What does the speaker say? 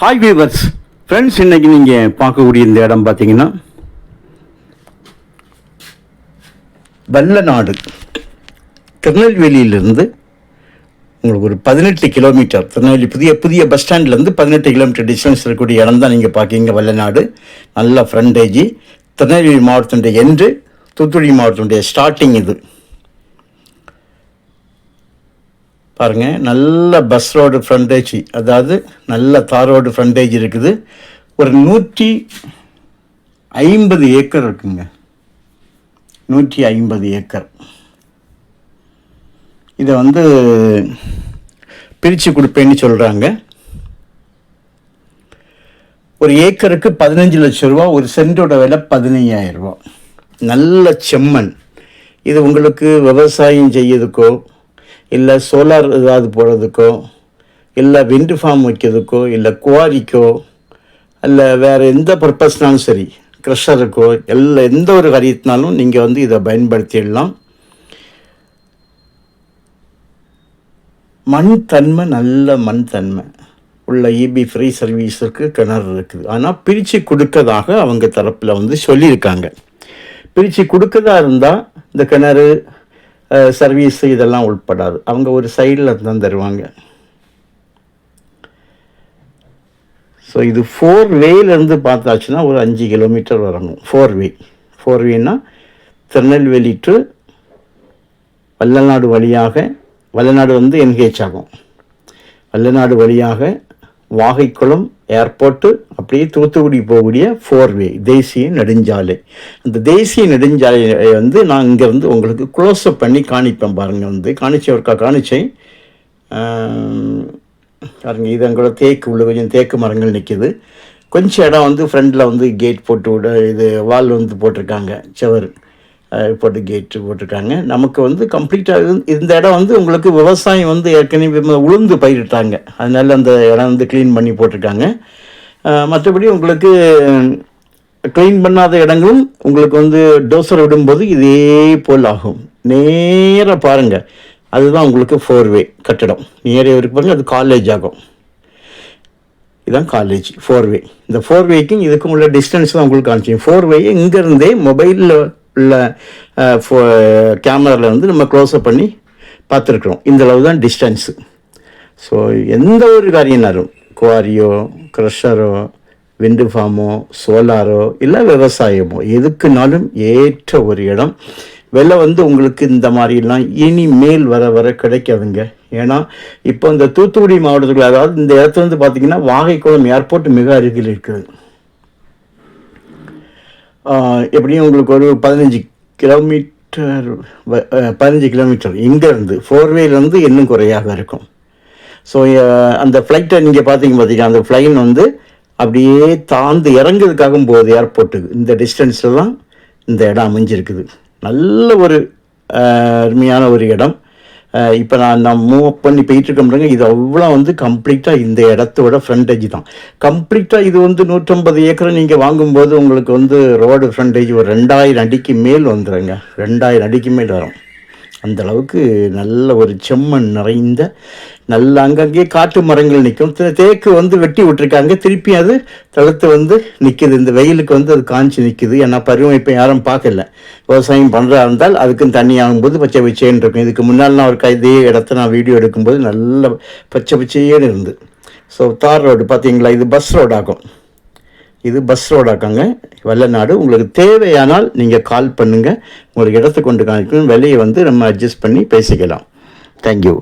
Hi viewers friends இன்னைக்கு நீங்கள் பார்க்கக்கூடிய இந்த இடம் பார்த்தீங்கன்னா வல்லநாடு. திருநெல்வேலியிலிருந்து உங்களுக்கு ஒரு பதினெட்டு கிலோமீட்டர் திருநெல்வேலி புதிய புதிய பஸ் ஸ்டாண்ட்லேருந்து பதினெட்டு கிலோமீட்டர் டிஸ்டன்ஸ் இருக்கக்கூடிய இடம் தான் நீங்கள் பார்க்கீங்க வல்லநாடு. நல்ல ஃப்ரண்டேஜி திருநெல்வேலி மாவட்டத்துடைய எண்டு தூத்துக்குடி மாவட்டத்துடைய ஸ்டார்டிங் இது. பாருங்கள் நல்ல பஸ் ரோடு ஃப்ரண்டேஜ் அதாவது நல்ல தார் ரோடு ஃப்ரண்டேஜ் இருக்குது. ஒரு நூற்றி ஐம்பது ஏக்கர் இருக்குங்க. நூற்றி ஐம்பது ஏக்கர். இதை வந்து பிரித்து கொடுப்பேன்னு சொல்கிறாங்க ஒரு ஏக்கருக்கு பதினஞ்சு லட்ச ரூபா ஒரு சென்டோட விலை பதினையாயிரம் ரூபா. நல்ல செம்மண். இது உங்களுக்கு விவசாயம் செய்யறதுக்கோ இல்லை சோலார் ஏதாவது போடுறதுக்கோ இல்லை விண்டு ஃபார்ம் வைக்கிறதுக்கோ இல்லை குவாரிக்கோ இல்லை வேறு எந்த பர்பஸ்னாலும் சரி க்ரஷருக்கோ எல்லா எந்த ஒரு காரியத்தினாலும் நீங்கள் வந்து இதை பயன்படுத்திடலாம். மண் தன்மை நல்ல மண் தன்மை. உள்ள இபி ஃப்ரீ சர்வீஸுக்கு கிணறு இருக்குது. ஆனால் பிரித்து கொடுக்கறதாக அவங்க தரப்பில் வந்து சொல்லியிருக்காங்க. பிரித்து கொடுக்கதா இருந்தால் இந்த கிணறு சர்வீஸு இதெல்லாம் உட்படாது அவங்க ஒரு சைடில் தான் தருவாங்க. ஸோ இது ஃபோர் வேலேருந்து பார்த்தாச்சுன்னா ஒரு அஞ்சு கிலோமீட்டர் வரணும். ஃபோர் வே ஃபோர் வேனா திருநெல்வேலி டு வல்லநாடு வழியாக வல்லநாடு வந்து என்ஹெச் ஆகும். வல்லநாடு வழியாக வாகைக்குளம் ஏர்போர்ட்டு அப்படியே தூத்துக்குடி போகக்கூடிய ஃபோர் வே தேசிய நெடுஞ்சாலை. அந்த தேசிய நெடுஞ்சாலையை வந்து நான் இங்கேருந்து உங்களுக்கு க்ளோஸ்அப் பண்ணி காணிப்பேன் பாருங்கள் வந்து. காணிச்சேன் ஒருக்கா காணிச்சேன். பாருங்க இது அங்கே தேக்கு உள்ள கொஞ்சம் தேக்கு மரங்கள் நிற்கிது கொஞ்சம் இடம் வந்து ஃப்ரண்டில் வந்து கேட் போட்டு விட இது வால் வந்து போட்டிருக்காங்க செவர். போட்டு கேட்டு போட்டிருக்காங்க. நமக்கு வந்து கம்ப்ளீட்டாக இந்த இடம் வந்து உங்களுக்கு விவசாயம் வந்து ஏற்கனவே உளுந்து பயிரிட்டாங்க. அதனால அந்த இடம் வந்து க்ளீன் பண்ணி போட்டிருக்காங்க. மற்றபடி உங்களுக்கு க்ளீன் பண்ணாத இடங்களும் உங்களுக்கு வந்து டோசர் விடும்போது இதே போல் ஆகும். நேராக பாருங்கள் அதுதான் உங்களுக்கு ஃபோர் வே கட்டடம். நேரே இருக்கு பாருங்கள் அது காலேஜ் ஆகும். இதுதான் காலேஜ் ஃபோர் வே இந்த ஃபோர் வேக்கும் இதுக்கும் உள்ள டிஸ்டன்ஸ் தான் உங்களுக்கு காமிச்சிங்க ஃபோர் வே இங்கேருந்தே மொபைலில் உள்ள கேமராவில் வந்து நம்ம க்ளோஸ்அப் பண்ணி பார்த்துருக்குறோம். இந்த அளவு தான் டிஸ்டன்ஸு ஸோ எந்த ஒரு காரியம்னாலும் குவாரியோ க்ரஷரோ விண்டு ஃபார்மோ சோலாரோ இல்லை விவசாயமோ எதுக்குனாலும் ஏற்ற ஒரு இடம். வெளில வந்து உங்களுக்கு இந்த மாதிரிலாம் இனிமேல் வர வர கிடைக்காதுங்க. ஏன்னா இப்போ இந்த தூத்துக்குடி மாவட்டத்துக்குள்ள அதாவது இந்த இடத்துல வந்து பார்த்தீங்கன்னா வாகைக்குளம் ஏர்போர்ட் மிக அருகில் இருக்குது. எப்படியும் உங்களுக்கு ஒரு பதினஞ்சு கிலோமீட்டர் பதினஞ்சு கிலோமீட்டர் இங்கேருந்து ஃபோர்வேலேருந்து இன்னும் குறையாக இருக்கும். ஸோ அந்த ஃப்ளைட்டை நீங்கள் பார்த்தீங்க பார்த்தீங்கன்னா அந்த ஃப்ளைன் வந்து அப்படியே தாழ்ந்து இறங்குறதுக்காகவும் போகுது ஏர்போர்ட்டுக்கு இந்த டிஸ்டன்ஸில் தான் இந்த இடம் அமைஞ்சிருக்குது. நல்ல ஒரு அருமையான ஒரு இடம். இப்போ நான் நான் மூவ் பண்ணி போயிட்டுருக்க முடியுங்க இது அவ்வளோ வந்து கம்ப்ளீட்டாக இந்த இடத்தோட ஃப்ரண்டேஜ் தான். கம்ப்ளீட்டாக இது வந்து நூற்றம்பது ஏக்கரை நீங்கள் வாங்கும்போது உங்களுக்கு வந்து ரோடு ஃப்ரண்டேஜ் ஒரு ரெண்டாயிரம் அடிக்கு மேல் வந்துடுங்க ரெண்டாயிரம் அடிக்கு மேல் வரும். அந்தளவுக்கு நல்ல ஒரு செம்மண் நிறைந்த நல்ல அங்கங்கே காட்டு மரங்கள் நிற்கும். தேக்கு வந்து வெட்டி விட்டுருக்காங்க. திருப்பி அது தளர்த்து வந்து நிற்கிது இந்த வெயிலுக்கு வந்து அது காஞ்சி நிற்கிது ஏன்னா பருவம் இப்போ யாரும் பார்க்கல. விவசாயம் பண்ணுறா இருந்தால் அதுக்கும் தண்ணி ஆகும்போது பச்சை பச்சைன்னு இருக்கும். இதுக்கு முன்னால் நான் ஒரு இதே இடத்த நான் வீடியோ எடுக்கும்போது நல்ல பச்சை பச்சையேன்னு இருந்து ஸோ தார் ரோடு பார்த்தீங்களா? இது பஸ் ரோடாகும். இது பஸ் ரோடாக்காங்க. வல்லநாடு. உங்களுக்கு தேவையானால் நீங்கள் கால் பண்ணுங்கள் உங்களுக்கு இடத்துக்கு கொண்டு காணிக்கணும் விலையை வந்து நம்ம அட்ஜஸ்ட் பண்ணி பேசிக்கலாம். தேங்க்யூ